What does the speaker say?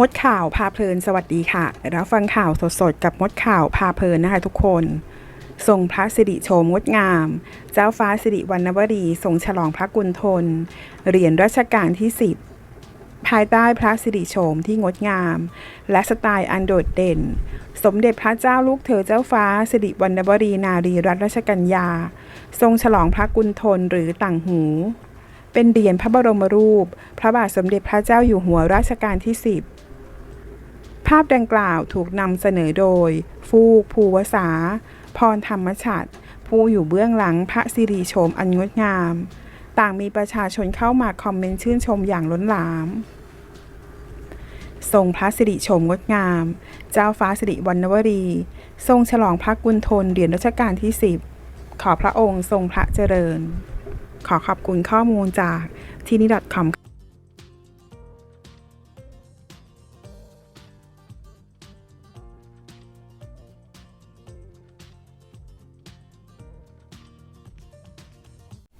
มดข่าวพาเพลินสวัสดีค่ะรับฟังข่าวสดๆกับมดข่าวพาเพลินนะคะทุกคน ทรงพระสิริโฉมงดงาม เจ้าฟ้าสิริวรรณวรีทรงฉลองพระกุณฑลเหรียญรัชกาลที่10ภายใต้พระสิริโฉมที่งดงาม และสไตล์อันโดดเด่น สมเด็จพระเจ้าลูกเธอเจ้าฟ้าสิริวรรณวรีนารีรัตนราชกัญญา ทรงฉลองพระกุณฑลหรือต่างหูเป็นเหรียญพระบรมรูป พระบาทสมเด็จพระเจ้าอยู่หัวรัชกาลที่10 ภาพดังกล่าวถูกนำเสนอโดย ฟูก ภูวสา พรธรรมฉัตรผู้อยู่เบื้องหลังพระสิริโฉมอันงดงาม ต่างมีประชาชนเข้ามาคอมเมนต์ชื่นชมอย่างล้นหลาม ทรงพระสิริโฉมงดงาม เจ้าฟ้าสิริวรรณวรี ทรงฉลองพระกุณฑลเหรียญรัชกาลที่ 10 ขอพระองค์ทรงพระเจริญ ขอขอบคุณข้อมูลจากที่นี่ .com